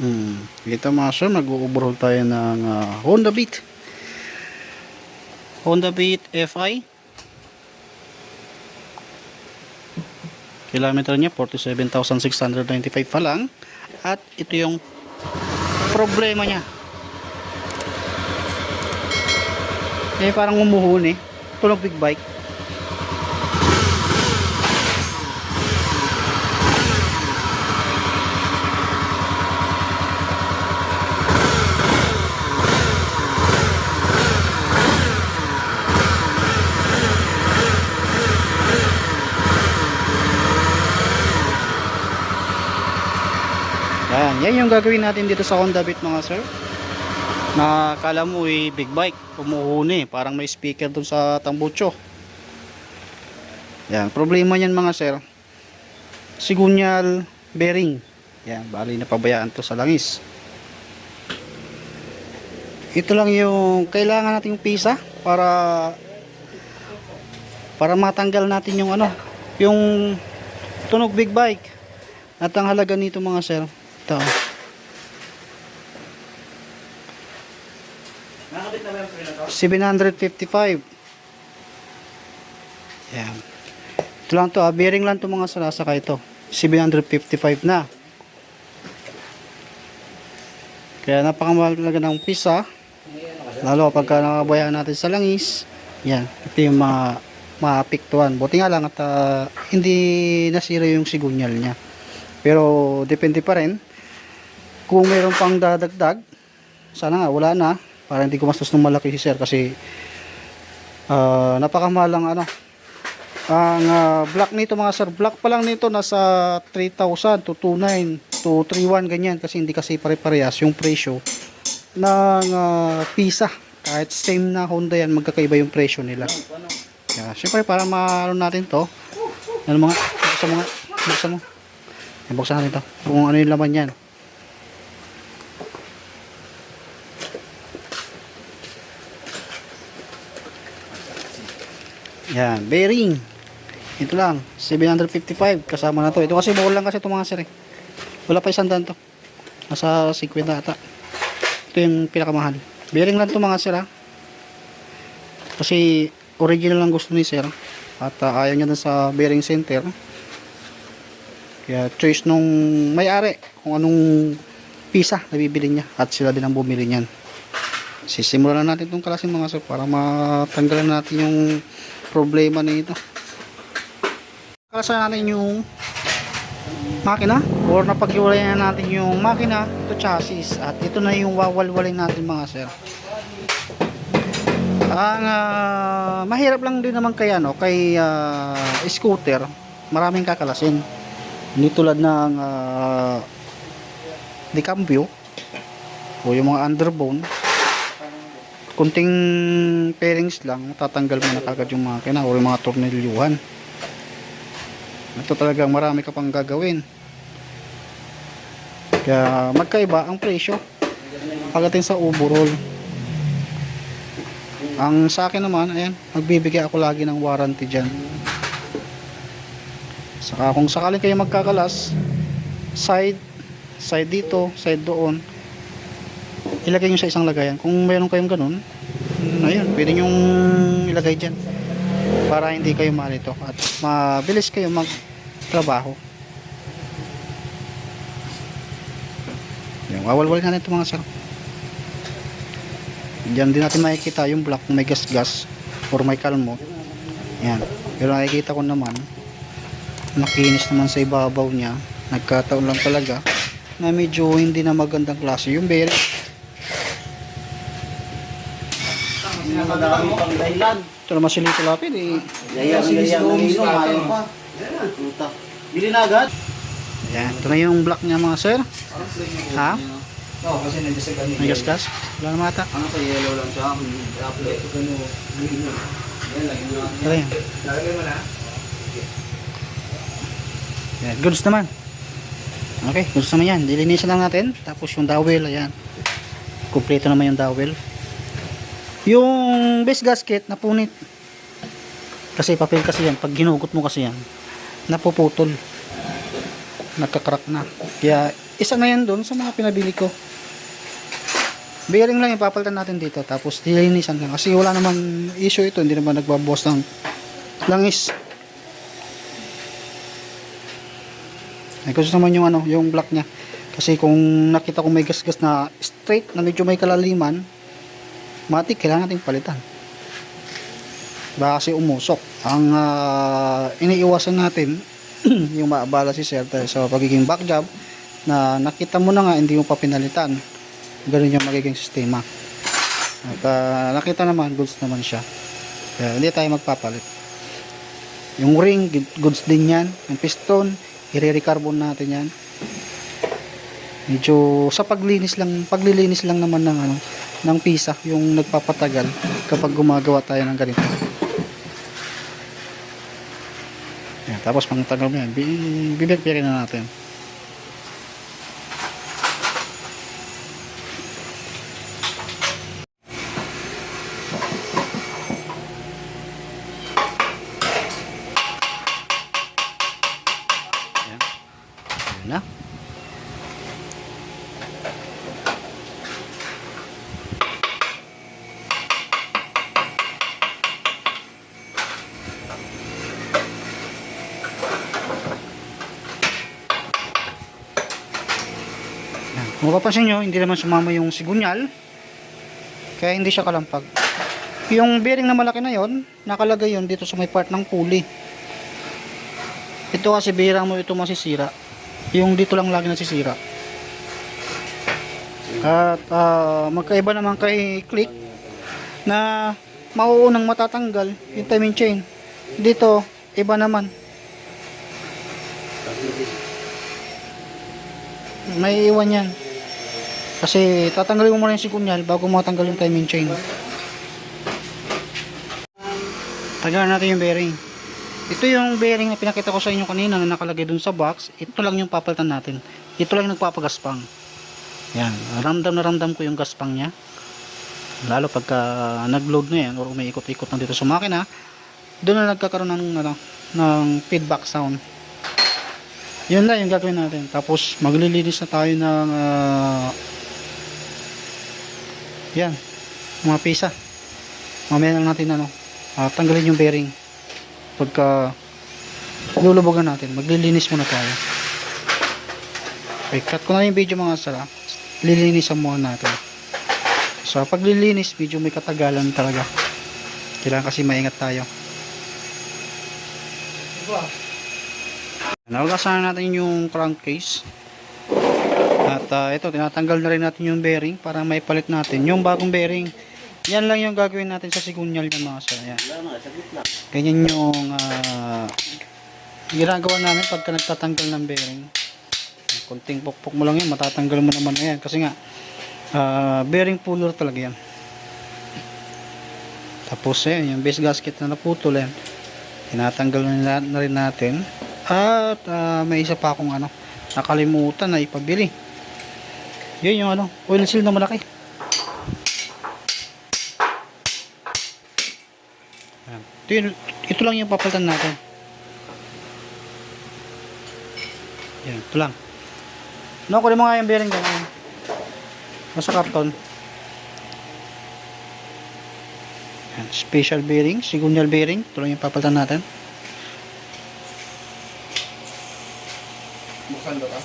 Hmm. Ito mga sir, mag-overhaul tayo ng ah, Honda Beat. Honda Beat FI. Kilometer niya 47,695 pa lang. At ito yung problema niya. Eh parang umuhon eh. Tunog big bike. Yan, yung gagawin natin dito sa Honda Beat mga sir. Na kala mo eh, big bike, umuhuni, parang may speaker dun sa tambucho. Yan, problema niyan mga sir. Sigunyal bearing. Yan, bali na pabayaan to sa langis. Ito lang yung kailangan nating pisa para para matanggal natin yung ano, yung tunog big bike. At ang halaga nito mga sir, ito. Nakakabit na ba yung preno to? 755. Yan. Ito lang to, ah. bearing lang to mga sarasaka ito. 755 na. Kaya napakamahal talaga ng pisa. Lalo pagka nakabayaan natin sa langis. Yan. Ito yung mga maapektuhan. Buti nga lang at ah, hindi nasira yung sigunyal niya. Pero depende pa rin. Kung mayroon pang dadagdag, sana nga wala na para hindi gumastos ng malaki si sir kasi ah, napakamahal ang ano. Ang ah, black nito mga sir black pa lang nito nasa 3,000 to 29 to 31 ganyan. Kasi hindi kasi pare-parehas yung presyo ng ah, pisa. Kahit same na Honda yan magkakaiba yung presyo nila. Kaya syempre para maano natin to ano mga buksan mo nga buksan mo. Yan, buksan natin to. Kung ano yung laman yan Yan, bearing. Ito lang, 755 kasama na to. Ito kasi bukol lang kasi itong mga sir eh. Wala pa isang daan to. Nasa 50 ata. Ito yung pinakamahal. Bearing lang to mga sir ha. Kasi original lang gusto ni sir. At ah, ayaw niya dun sa bearing center. Kaya choice nung may-ari kung anong pisa na bibili niya. At sila din ang bumili niyan. Sisimulan na natin itong klasin mga sir para matanggalan natin yung problema nito. Kalasan natin yung makina or napaghiwalayan na natin yung makina ito chassis at ito na yung wawalwalin natin mga sir. Ang ah, mahirap lang din naman kay ano kay ah, scooter, maraming kakalasin. Hindi tulad ng uh, di cambio o yung mga underbone kunting pairings lang tatanggal mo na kagad yung makina o yung mga tornilyuhan. Ito talagang marami ka pang gagawin. Kaya magkaiba ang presyo pagdating sa overall. Ang sa akin naman ayan magbibigay ako lagi ng warranty dyan. Saka kung sakaling kayo magkakalas side side dito side doon ilagay nyo sa isang lagayan. Kung mayroon kayong ganun ayun pwede nyo ilagay dyan para hindi kayo malito at mabilis kayo magtrabaho. Yung wawalwalin natin ito mga sir. Dyan din natin makikita yung black kung may gas gas or may kalmo. Yan pero nakikita ko naman nakinis naman sa ibabaw niya. Nagkataon lang talaga na medyo hindi na magandang klase. Yung bearing Madami pang dahilan. ito naman si Lito Lapid eh Yaya, yaya, nanginom, ayaw pa. Puta. Bili na agad? yan ito na yung black niya mga sir ha Oo, kasi nandiyan sa kanila. may gas gas wala na mata Ano sa yellow lang siya? Apple. Ito gano. Green na. Yan lang. Yan lang. ito yan Lalagay mo na. yan goods naman okay goods naman yan dilinisan lang natin tapos yung dowel ayan kumpleto naman yung dowel yung base gasket napunit kasi papel kasi yan pag ginugot mo kasi yan napuputol nagkakrak na kaya isa na yan doon sa mga pinabili ko. Bearing lang yung papalitan natin dito. Tapos dilinisan lang. Kasi wala naman issue ito. Hindi naman nagbabawas ng langis. Ay, gusto naman yung ano, yung black niya. Kasi kung nakita ko may gasgas na straight na medyo may kalaliman, matik kailangan natin palitan. Baka kasi umusok. Ang ah, iniiwasan natin yung maabala si sir sa pagiging back job na nakita mo na nga hindi mo pa pinalitan. Ganun yung magiging sistema. At ah, nakita naman, goods naman siya. Kaya hindi tayo magpapalit. Yung ring, goods din yan. Yung piston, i-recarbon natin yan. Medyo sa paglinis lang, paglilinis lang naman ng ano, ng pisa yung nagpapatagal kapag gumagawa tayo ng ganito. Yan, tapos pang tagal mo yan, bi- bibigyan na natin. Kung mapapansin nyo, hindi naman sumama yung sigunyal. Kaya hindi siya kalampag. Yung bearing na malaki na yon, nakalagay yon dito sa may part ng pulley. Ito kasi bihira mo ito masisira. Yung dito lang lagi nasisira. At ah, magkaiba naman kay click na mauunang matatanggal yung timing chain. Dito, iba naman. May iwan yan. Kasi tatanggalin mo muna yung sikunyal bago matanggal yung timing chain. Tagalan natin yung bearing. Ito yung bearing na pinakita ko sa inyo kanina na nakalagay dun sa box. Ito lang yung papalitan natin. Ito lang yung nagpapagaspang. Yan. Ramdam na ramdam ko yung gaspang niya. Lalo pagka nag-load na yan or umiikot-ikot na dito sa makina, doon na nagkakaroon ng, ano, ng feedback sound. Yun lang yung gagawin natin. Tapos maglilinis na tayo ng ah, yan. Mga pisa. Mamaya lang natin ano, ah, tanggalin yung bearing. Pagka lulubogan natin, maglilinis muna tayo. Okay, cut ko na yung video mga sala. Lilinisan muna natin. So, paglilinis, medyo may katagalan talaga. Kailangan kasi maingat tayo. Naugasan na natin yung crankcase. Ah, ito, tinatanggal na rin natin yung bearing para may palit natin. Yung bagong bearing, yan lang yung gagawin natin sa sigunyal ng mga sir. Yan. Ganyan yung ah, ginagawa namin pagka nagtatanggal ng bearing. Kunting pukpok mo lang yan, matatanggal mo naman na yan. Kasi nga, ah, bearing puller talaga yan. Tapos yan, yung base gasket na naputol yan. Tinatanggal na, na rin natin. At ah, may isa pa akong ano, nakalimutan na ipabili. Yun yung ano, oil seal na malaki. Ito, yun, ito lang yung papalitan natin. Yan, ito lang. No, kunin mo nga yung bearing dyan. Nasa karton. Yan, special bearing, sigunyal bearing. Ito lang yung papalitan natin. Buksan ba ka?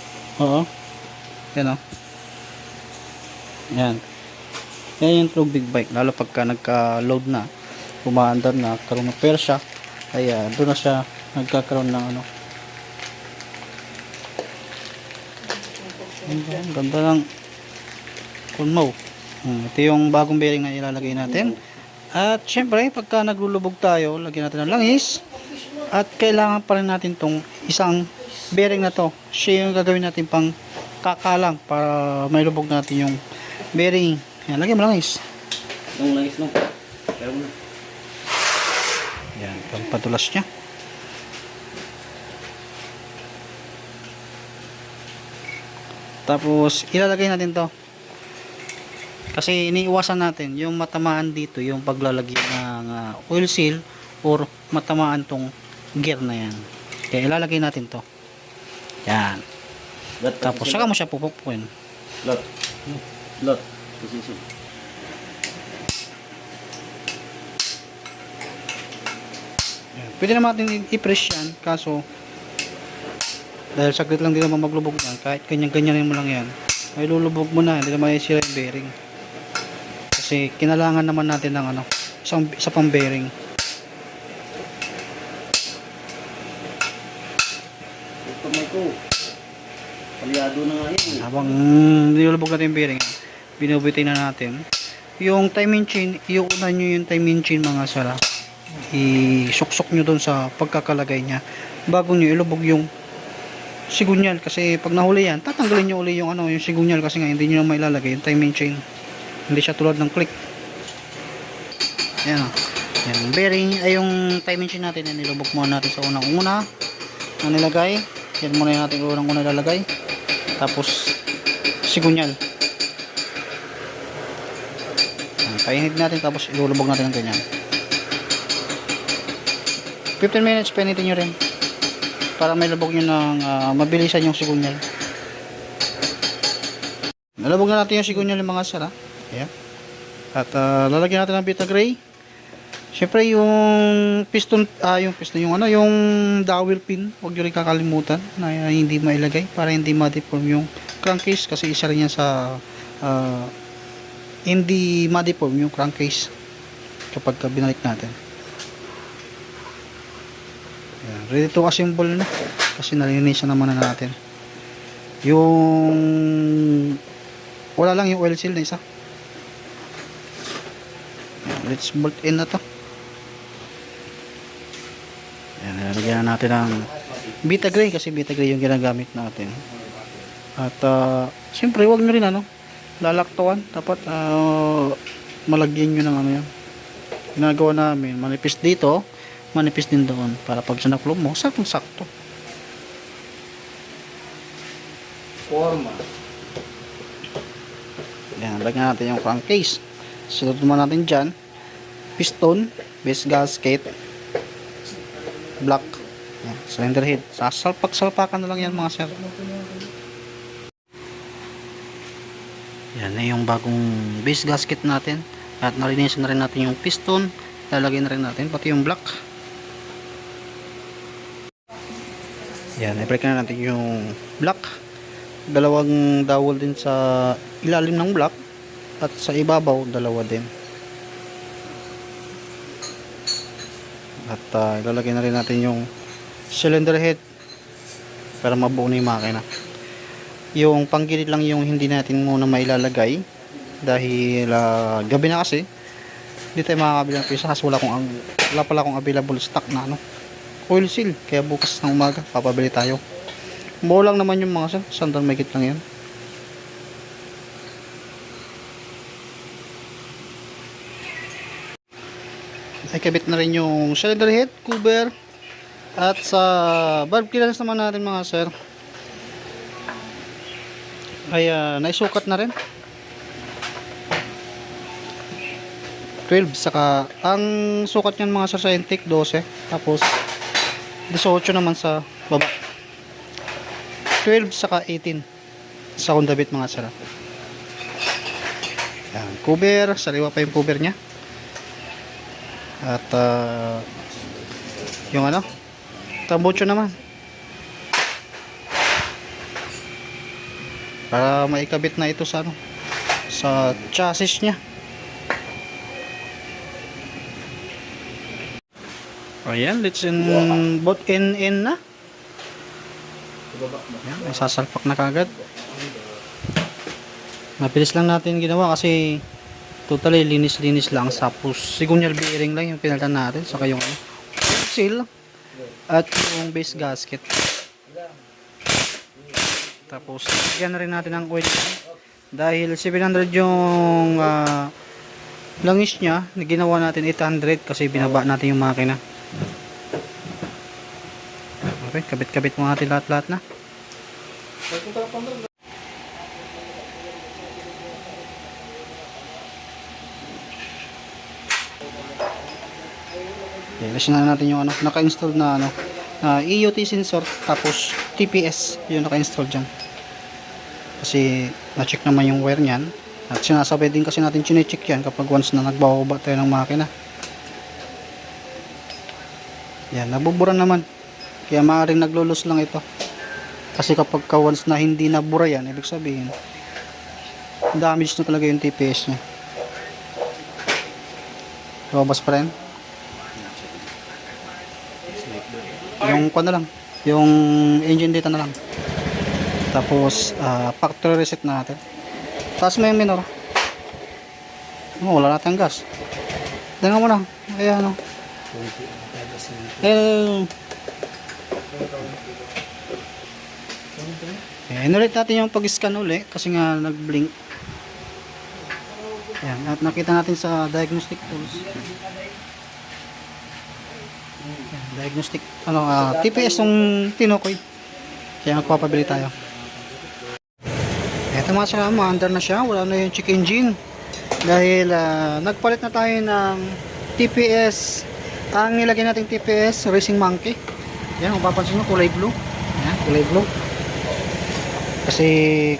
Oo. Yan o. Yan. Yan yung true big bike. Lalo pagka nagka-load na, umaandar na, karoon ng persya, ay ah, doon na siya nagkakaroon ng ano. Ang ganda- ng kunmaw. Hmm, ito yung bagong bearing na ilalagay natin. At syempre, pagka naglulubog tayo, lagyan natin ng langis. At kailangan pa rin natin tong isang bearing na to. Siya yung gagawin natin pang kakalang para may lubog natin yung bearing. Yan, lagyan mo langis. Nung langis nung. Pero mo na. Yan, pampadulas niya. Tapos, ilalagay natin to. Kasi iniiwasan natin yung matamaan dito, yung paglalagay ng ah, oil seal or matamaan tong gear na yan. Kaya ilalagay natin to. Yan. Lot. Tapos saka mo siya pupupuin. Lot. Lot. Position. Pwede naman natin i-press yan, kaso dahil saglit lang din naman maglubog yan, kahit ganyan-ganyan mo lang yan, ay lulubog mo na, hindi naman sira yung bearing. Kasi kinalangan naman natin ng ano, isang, isa pang bearing. Ito may ko. Palyado na nga yun. Habang nilulubog natin yung bearing, binubitay na natin. Yung timing chain, iuunan nyo yung timing chain mga sara. Isuksok nyo doon sa pagkakalagay niya. Bago nyo ilubog yung sigunyal. Kasi pag nahuli yan, tatanggalin nyo uli yung, ano, yung sigunyal kasi nga hindi nyo na mailalagay yung timing chain. Hindi siya tulad ng click. Ayan o. Yan, bearing ay yung timing chain natin. Yan, nilubog muna natin sa unang-una. Na nilagay. Yan muna yung natin unang-una ilalagay. Tapos, sigunyal. Yan, Painit natin tapos ilulubog natin ng ganyan. 15 minutes painitin nyo rin. Para may lubog nyo ng ah, mabilisan yung sigunyal. Nalubog na natin yung sigunyal yung mga sara. Ayan. At ah, lalagyan natin ng Vita Gray. Siyempre yung piston, ah yung piston, yung ano, yung dowel pin, huwag nyo rin kakalimutan na ah, hindi mailagay para hindi ma-deform yung crankcase kasi isa rin yan sa ah, hindi ma-deform yung crankcase kapag ka binalik natin. Ayan, ready to assemble na kasi nalinisan naman na natin. Yung wala lang yung oil seal na isa. Let's bolt in na to. Ayan, lalagyan na natin ng Vita Gray kasi Vita Gray yung ginagamit natin. At uh, siyempre wag nyo rin ano, lalaktawan. Dapat ah, malagyan nyo ng ano yan. Ginagawa namin, manipis dito, manipis din doon. Para pag sinaklo mo, saktong sakto. Forma. Yan, lagyan natin yung crankcase. Sunod naman natin dyan, piston, base gasket, block, yan, cylinder head. Sasalpak-salpakan na lang yan mga sir. Yan na yung bagong base gasket natin. At nalinisan na rin natin yung piston. Lalagay na rin natin, pati yung block. Yan, i-break na natin yung block. Dalawang dowel din sa ilalim ng block. At sa ibabaw, dalawa din. At uh, ilalagay na rin natin yung cylinder head para mabuo na yung makina. Yung panggilid lang yung hindi natin muna mailalagay dahil ah, gabi na kasi hindi tayo makakabili ng pisa kasi wala, kong, wala pala akong available stock na ano, oil seal. Kaya bukas ng umaga, papabili tayo. Buo lang naman yung mga sir, sandal megit lang yan. ay kabit na rin yung cylinder head, cover at sa valve clearance naman natin mga sir ay ah, naisukat na rin. 12 saka ang sukat niyan mga sir sa intake 12 tapos 18 naman sa baba. 12 saka 18 sa Honda Beat mga sir. Yan, cover. Sariwa pa yung cover niya. At ah, yung ano, tambucho naman. Para maikabit na ito sa ano, sa chassis niya. Ayan, let's in both in in na. Ayan, may sasalpak na kagad. Mabilis lang natin ginawa kasi totally linis-linis lang tapos sigunyal bearing lang yung pinalitan natin saka yung ano, seal at yung base gasket tapos lagyan na rin natin ng oil dahil 700 yung ah, langis niya na ginawa natin 800 kasi binaba natin yung makina. Okay kabit-kabit mo natin lahat-lahat na. Okay, kasi na natin yung ano, naka-install na ano, na EUT sensor tapos TPS yung naka-install diyan. Kasi na-check naman yung wire niyan. At sinasabay din kasi natin chinecheck yan kapag once na nagbababa tayo ng makina. Yan, nabubura naman. Kaya maaaring naglulus lang ito. Kasi kapag ka once na hindi nabura yan, ibig sabihin, damage na talaga yung TPS niya. Lumabas pa rin. Yung na lang. Yung engine data na lang. Tapos, ah, factory reset na natin. Tapos may minor. Oh, wala natin gas. Tingnan mo na. Ayan o. Eh, eh, inulit natin yung pag-scan uli kasi nga nag-blink. Ayan, at nakita natin sa diagnostic tools. Diagnostic, ano, ah, TPS yung tinukoy. Kaya magpapabili tayo. Eto mga sama, under na siya. Wala na yung check engine. Dahil ah, nagpalit na tayo ng TPS. Ang nilagay natin TPS, Racing Monkey. Yan, kung papansin nyo, kulay blue. Yan, kulay blue. Kasi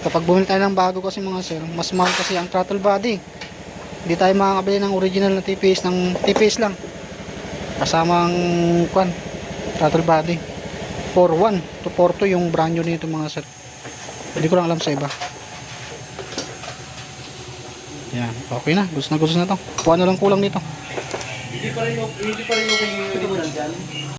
kapag bumili tayo ng bago kasi mga sir, mas mahal kasi ang throttle body. Hindi tayo makakabili ng original na TPS ng TPS lang. Kasamang kwan, throttle body. 4.1 to 4.2 yung brand new nito mga sir. Hindi ko lang alam sa iba. Yan, okay na. Gusto na gusto na to. Kuha na lang kulang dito. Hindi pa rin, hindi pa rin okay yung.